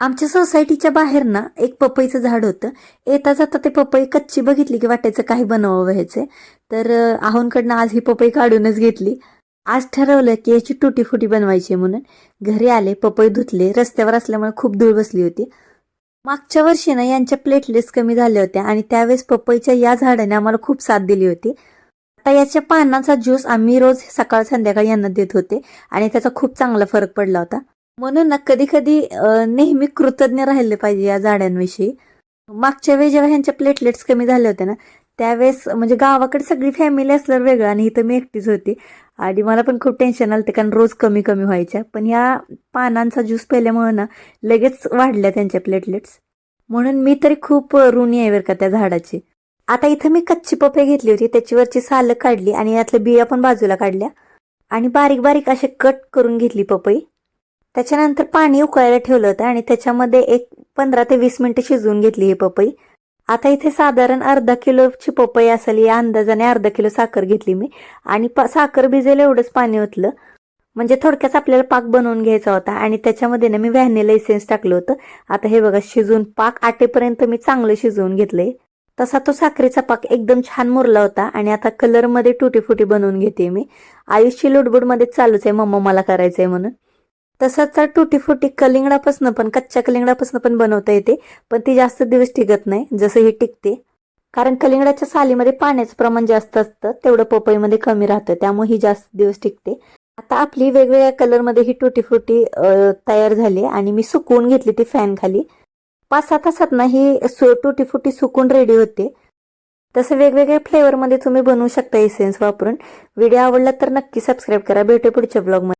आमच्या सोसायटीच्या बाहेर ना एक पपईचं झाड होतं. येता जाता ते पपई कच्ची बघितली की वाटायचं काही बनवावं ह्याचे तर आहोंकडनं आज ही पपई काढूनच घेतली. आज ठरवलं की याची तुटी फुटी बनवायची आहे म्हणून. घरी आले पपई धुतले रस्त्यावर असल्यामुळे खूप धूळ बसली होती. मागच्या वर्षी ना यांच्या प्लेटलेट्स कमी झाल्या होत्या आणि त्यावेळेस पपईच्या या झाडाने आम्हाला खूप साथ दिली होती. आता याच्या पानाचा ज्यूस आम्ही रोज सकाळ संध्याकाळ यांना देत होते आणि त्याचा खूप चांगला फरक पडला होता. म्हणून ना कधी कधी नेहमी कृतज्ञ राहिले पाहिजे या झाडांविषयी. मागच्या वेळी जेव्हा ह्यांच्या प्लेटलेट्स कमी झाले होते ना त्यावेळेस म्हणजे गावाकडे सगळी फॅमिली असल्यावर वेगळं आणि इथं मी एकटीच होती. आणि मला पण खूप टेन्शन आलं कारण रोज कमी कमी व्हायच्या. पण या पानांचा ज्यूस प्यायल्यामुळे ना लगेच वाढल्या त्यांच्या प्लेटलेट्स म्हणून मी तरी खूप ऋणी आहे बरं का त्या झाडाची. आता इथं मी कच्ची पपई घेतली होती त्याच्यावरची सालं काढली आणि यातल्या बिया पण बाजूला काढल्या. आणि बारीक बारीक असे कट करून घेतली पपई. त्याच्यानंतर पाणी उकळायला ठेवलं होतं आणि त्याच्यामध्ये एक पंधरा ते वीस मिनिटं शिजवून घेतली ही पपई. आता इथे साधारण अर्धा किलोची पपई असेल या अंदाजाने अर्धा किलो साखर घेतली मी. आणि साखर भिजेल एवढंच पाणी ओतलं. म्हणजे थोडक्यात आपल्याला पाक बनवून घ्यायचा होता आणि त्याच्यामध्ये ना मी व्हॅनिला इसेन्स टाकलं होतं. आता हे बघा शिजून पाक आटेपर्यंत मी चांगलं शिजवून घेतलंय. तसा तो साखरेचा पाक एकदम छान मुरला होता आणि आता कलरमध्ये टुटीफुटी बनवून घेते मी. आयुष्य लुडबुडमध्ये चालूच आहे मम्मा मला करायचंय म्हणून. तसंच तर तुटी फुटी कलिंगडापासून पण कच्च्या कलिंगडापासून पण बनवता येते. पण ती जास्त दिवस टिकत नाही जसं ही टिकते. कारण कलिंगडाच्या सालीमध्ये पाण्याचं प्रमाण जास्त असतं तेवढं पपईमध्ये कमी राहतं त्यामुळे ही जास्त दिवस टिकते. आता आपली वेगवेगळ्या कलरमध्ये ही तुटी फुटी तयार झाली आणि मी सुकवून घेतली ती फॅन खाली. पाच सहा तासात ना ही सु फुटी सुकून रेडी होते. तसं वेगवेगळ्या फ्लेवरमध्ये तुम्ही बनवू शकता एसेन्स वापरून. व्हिडिओ आवडला तर नक्की सबस्क्राईब करा. भेटू पुढच्या ब्लॉगमध्ये